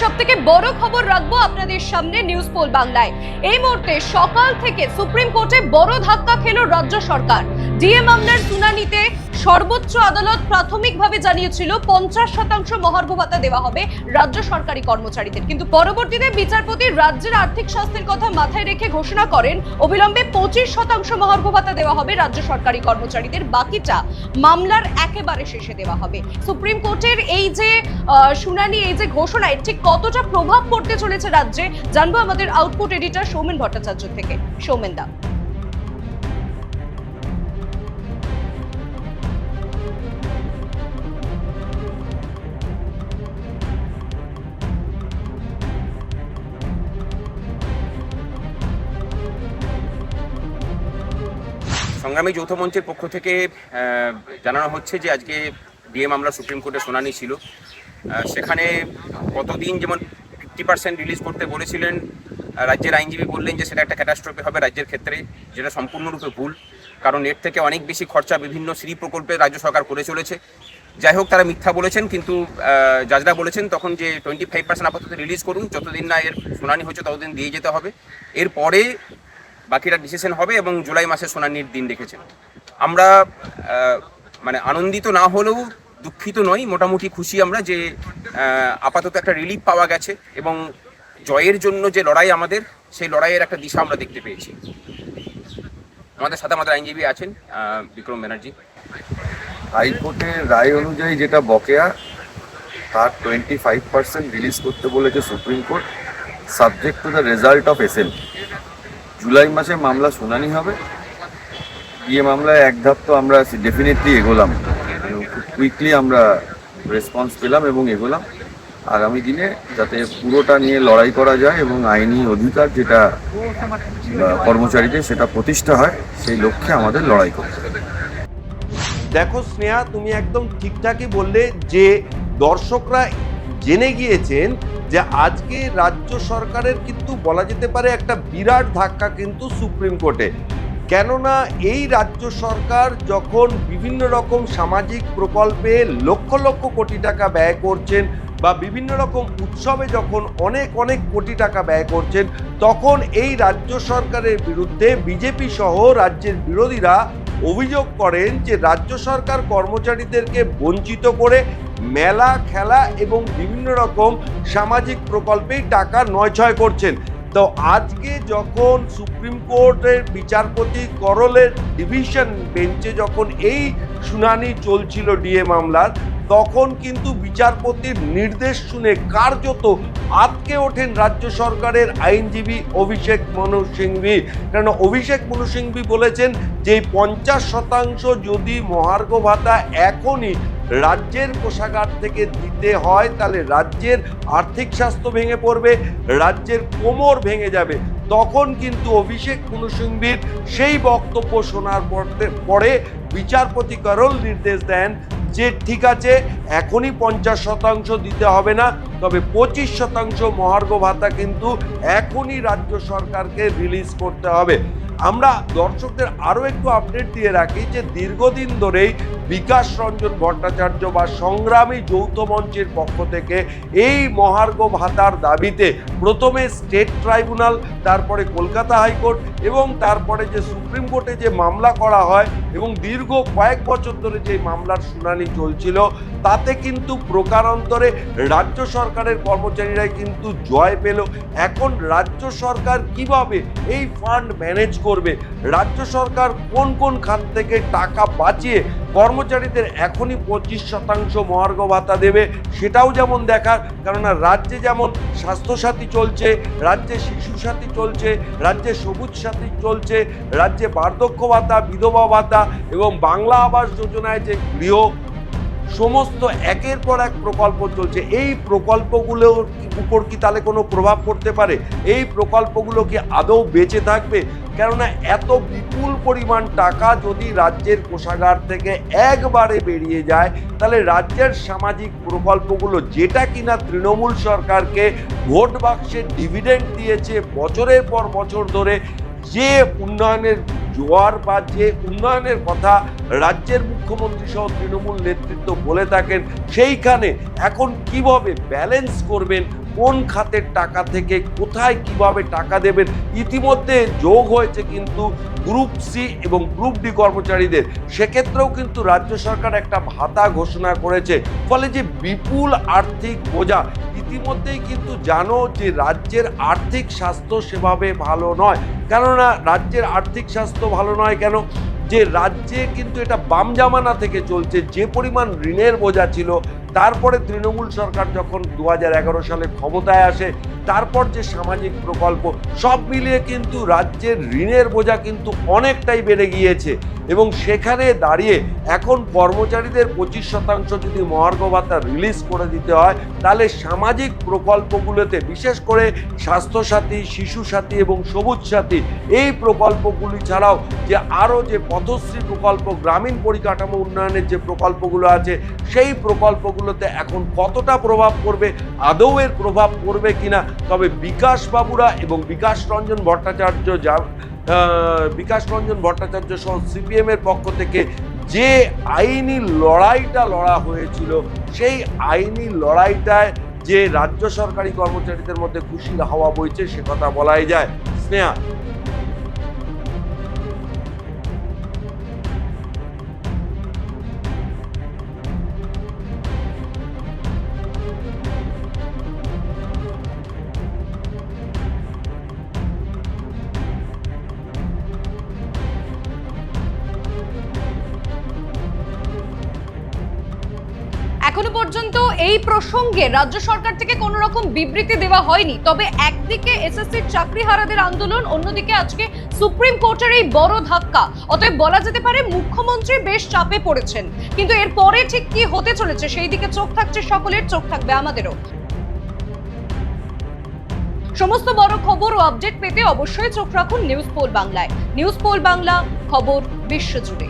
সব থেকে বড় খবর রাখব আপনাদের সামনে নিউজ পোল বাংলায়। এই মুহূর্তে সকাল থেকে সুপ্রিম কোর্টে বড় ধাক্কা খেল রাজ্য সরকার। ডিএ মামলার শুনানিতে সর্বোচ্চ আদালত প্রাথমিকভাবে জানিয়েছিল পঞ্চাশ শতাংশ মহার্ঘ ভাতা দেওয়া হবে রাজ্য সরকারি কর্মচারীদের। কিন্তু পরবর্তীতে বিচারপতি রাজ্যের আর্থিক স্বাস্থ্যের কথা মাথায় রেখে ঘোষণা করেন, অবিলম্বে পঁচিশ শতাংশ মহার্ঘ ভাতা দেওয়া হবে রাজ্য সরকারি কর্মচারীদের। বাকিটা মামলার একেবারে শেষে দেওয়া হবে। সুপ্রিম কোর্টের এই যে শুনানি, এই যে ঘোষণা, এর ঠিক কতটা প্রভাব পড়তে চলেছে রাজ্যে, জানব আমাদের আউটপুট এডিটর সৌমেন ভট্টাচার্য থেকে। সৌমেন দা। সংগ্রামী যৌথ মঞ্চের পক্ষ থেকে জানানো হচ্ছে যে আজকে ডিএ মামলা সুপ্রিম কোর্টে শুনানি ছিল। সেখানে কতদিন যেমন ফিফটি পার্সেন্ট রিলিজ করতে বলেছিলেন রাজ্যের আইনজীবী বললেন যে সেটা একটা ক্যাটাস্ট্রফি হবে রাজ্যের ক্ষেত্রে, যেটা সম্পূর্ণরূপে ভুল। কারণ এর থেকে অনেক বেশি খরচা বিভিন্ন শ্রী প্রকল্পে রাজ্য সরকার করে চলেছে। যাই হোক, তারা মিথ্যা বলেছেন, কিন্তু জাজরা বলেছেন তখন যে টোয়েন্টি ফাইভ পার্সেন্ট আপাতত রিলিজ করুন, যতদিন না এর শুনানি হচ্ছে ততদিন দিয়ে যেতে হবে। এরপরে বাকিটা ডিসিশন হবে এবং জুলাই মাসে শুনানির দিন রেখেছেন আমরা মানে আনন্দিত না হলেও দুঃখিত নই, মোটামুটি খুশি আমরা যে আপাতত একটা রিলিফ পাওয়া গেছে এবং জয়ের জন্য যে লড়াই আমাদের, সেই লড়াইয়ের একটা দিশা আমরা দেখতে পেয়েছি। আমাদের সাথে আমাদের আইনজীবী আছেন বিক্রম ব্যানার্জি। হাইকোর্টের রায় অনুযায়ী যেটা বকেয়া, তার টোয়েন্টি ফাইভ পার্সেন্ট রিলিজ করতে বলেছে supreme court subject to the result of SL July মাসে মামলা শুনানি হবে। গিয়ে মামলায় এক ধাপ তো আমরা ডেফিনেটলি এগোলাম। কুইকলি আমরা রেসপন্স পেলাম এবং এগোলাম। আগামী দিনে যাতে পুরোটা নিয়ে লড়াই করা যায় এবং আইনি অধিকার যেটা কর্মচারীদের সেটা প্রতিষ্ঠা হয়, সেই লক্ষ্যে আমাদের লড়াই করতে দেখো স্নেহা, তুমি একদম ঠিকঠাকই বললে যে দর্শকরা জেনে গিয়েছেন যে আজকে রাজ্য সরকারের কিন্তু বলা যেতে পারে একটা বিরাট ধাক্কা কিন্তু সুপ্রিম কোর্টে। কেননা এই রাজ্য সরকার যখন বিভিন্ন রকম সামাজিক প্রকল্পে লক্ষ লক্ষ কোটি টাকা ব্যয় করছেন বা বিভিন্ন রকম উৎসবে যখন অনেক অনেক কোটি টাকা ব্যয় করছেন, তখন এই রাজ্য সরকারের বিরুদ্ধে বিজেপি সহ রাজ্যের বিরোধীরা অভিযোগ করেন যে রাজ্য সরকার কর্মচারীদেরকে বঞ্চিত করে মেলা, খেলা এবং বিভিন্ন রকম সামাজিক প্রকল্পেই টাকা নয়ছয় করছেন। তো আজকে যখন সুপ্রিম কোর্টের বিচারপতি করলের ডিভিশন বেঞ্চে যখন এই শুনানি চলছিল ডিএ মামলার, তখন কিন্তু বিচারপতির নির্দেশ শুনে কার্যত আটকে ওঠেন রাজ্য সরকারের আইনজীবী অভিষেক মনু সিংভি। কারণ অভিষেক মনু সিংভি বলেছেন যে, পঞ্চাশ শতাংশ যদি মহার্ঘ ভাতা এখনই রাজ্যের কোষাগার থেকে দিতে হয়, তাহলে রাজ্যের আর্থিক স্বাস্থ্য ভেঙে পড়বে, রাজ্যের কোমর ভেঙে যাবে। তখন কিন্তু অভিষেক মনু সেই বক্তব্য শোনার পরে বিচারপতি করল নির্দেশ দেন যে, ঠিক আছে, এখনই পঞ্চাশ শতাংশ দিতে হবে না, তবে পঁচিশ শতাংশ মহার্ঘ ভাতা কিন্তু এখনই রাজ্য সরকারকে রিলিজ করতে হবে। আমরা দর্শকদের আরও একটু আপডেট দিয়ে রাখি যে দীর্ঘদিন ধরেই বিকাশ রঞ্জন ভট্টাচার্য বা সংগ্রামী যৌথ মঞ্চের পক্ষ থেকে এই মহার্ঘ ভাতার দাবিতে প্রথমে স্টেট ট্রাইব্যুনাল, তারপরে কলকাতা হাইকোর্ট এবং তারপরে যে সুপ্রিম কোর্টে যে মামলা করা হয় এবং দীর্ঘ কয়েক বছর ধরে যে মামলার শুনানি চলছিল, তাতে কিন্তু প্রকারান্তরে রাজ্য সরকারের কর্মচারীরাই কিন্তু জয় পেল। এখন রাজ্য সরকার কীভাবে এই ফান্ড ম্যানেজ করবে? রাজ্য সরকার কোন কোন খাত থেকে টাকা বাঁচিয়ে কর্মচারীদের এখনই পঁচিশ শতাংশ মহার্ঘ ভাতা দেবে সেটাও যেমন দেখার, কেননা রাজ্যে যেমন স্বাস্থ্যসাথী চলছে, রাজ্যে শিশু সাথী চলছে, রাজ্যে সবুজ সাথী চলছে, রাজ্যে বার্ধক্য ভাতা, বিধবা ভাতা এবং বাংলা আবাস যোজনায় যে গৃহ সমস্ত একের পর এক প্রকল্প চলছে। এই প্রকল্পগুলোর উপর কি তাহলে কোনো প্রভাব পড়তে পারে? এই প্রকল্পগুলো কি আদৌ বেঁচে থাকবে? কেননা এত বিপুল পরিমাণ টাকা যদি রাজ্যের কোষাগার থেকে একবারে বেরিয়ে যায়, তাহলে রাজ্যের সামাজিক প্রকল্পগুলো যেটা কিনা তৃণমূল সরকারকে ভোট বাক্সে ডিভিডেন্ড দিয়েছে বছরের পর বছর ধরে, যে উন্নয়নের জোয়ার বা যে উন্নয়নের কথা রাজ্যের মুখ্যমন্ত্রী সহ তৃণমূল নেতৃত্ব বলে থাকেন, সেইখানে এখন কীভাবে ব্যালেন্স করবেন, কোন খাতের টাকা থেকে কোথায় কীভাবে টাকা দেবেন, ইতিমধ্যে যোগ হয়েছে কিন্তু গ্রুপ সি এবং গ্রুপ ডি কর্মচারীদের। সেক্ষেত্রেও কিন্তু রাজ্য সরকার একটা ভাতা ঘোষণা করেছে, ফলে যে বিপুল আর্থিক বোঝা ইতিমধ্যেই কিন্তু জানো যে রাজ্যের আর্থিক স্বাস্থ্য সেভাবে ভালো নয়। কেননা রাজ্যের আর্থিক স্বাস্থ্য ভালো নয় কেন? যে রাজ্যে কিন্তু এটা বাম জামানা থেকে চলছে, যে পরিমাণ ঋণের বোঝা ছিল তারপরে তৃণমূল সরকার যখন দু হাজার এগারো সালে ক্ষমতায় আসে, তারপর যে সামাজিক প্রকল্প, সব মিলিয়ে কিন্তু রাজ্যের ঋণের বোঝা কিন্তু অনেকটাই বেড়ে গিয়েছে। এবং সেখানে দাঁড়িয়ে এখন কর্মচারীদের পঁচিশ শতাংশ যদি মহার্ঘ ভাতা রিলিজ করে দিতে হয়, তাহলে সামাজিক প্রকল্পগুলোতে, বিশেষ করে স্বাস্থ্যসাথী শিশু সাথী এবং সবুজ সাথী এই প্রকল্পগুলি ছাড়াও যে আরও যে পথশ্রী প্রকল্প, গ্রামীণ পরিকাঠামো উন্নয়নের যে প্রকল্পগুলো আছে, সেই প্রকল্পগুলোতে এখন কতটা প্রভাব পড়বে, আদৌ এর প্রভাব পড়বে কিনা, তবে বিকাশ বাবুরা এবং বিকাশ রঞ্জন ভট্টাচার্য যা বিকাশ রঞ্জন ভট্টাচার্য সহ সিপিএম এর পক্ষ থেকে যে আইনি লড়াইটা লড়া হয়েছিল, সেই আইনি লড়াইটায় যে রাজ্য সরকারি কর্মচারীদের মধ্যে খুশির হাওয়া বইছে, সে কথা বলাই যায়। স্নেহা এখনও পর্যন্ত এই প্রসঙ্গে রাজ্য সরকার থেকে কোনো রকম বিবৃতি দেওয়া হয়নি। তবে একদিকে এসএসসি চাকরিহারাদের আন্দোলন, অন্যদিকে আজকে সুপ্রিম কোর্টের এই বড় ধাক্কা। অতএব বলা যেতে পারে মুখ্যমন্ত্রী বেশ চাপে পড়েছেন। কিন্তু এর পরে ঠিক কি হতে চলেছে, সেই দিকে চোখ থাকছে সকলের, চোখ থাকবে আমাদেরও। সমস্ত বড় খবর ও আপডেট পেতে অবশ্যই চোখ রাখুন নিউজ পোল বাংলায়। নিউজ পোল বাংলা, খবর বিশ্বজুড়ে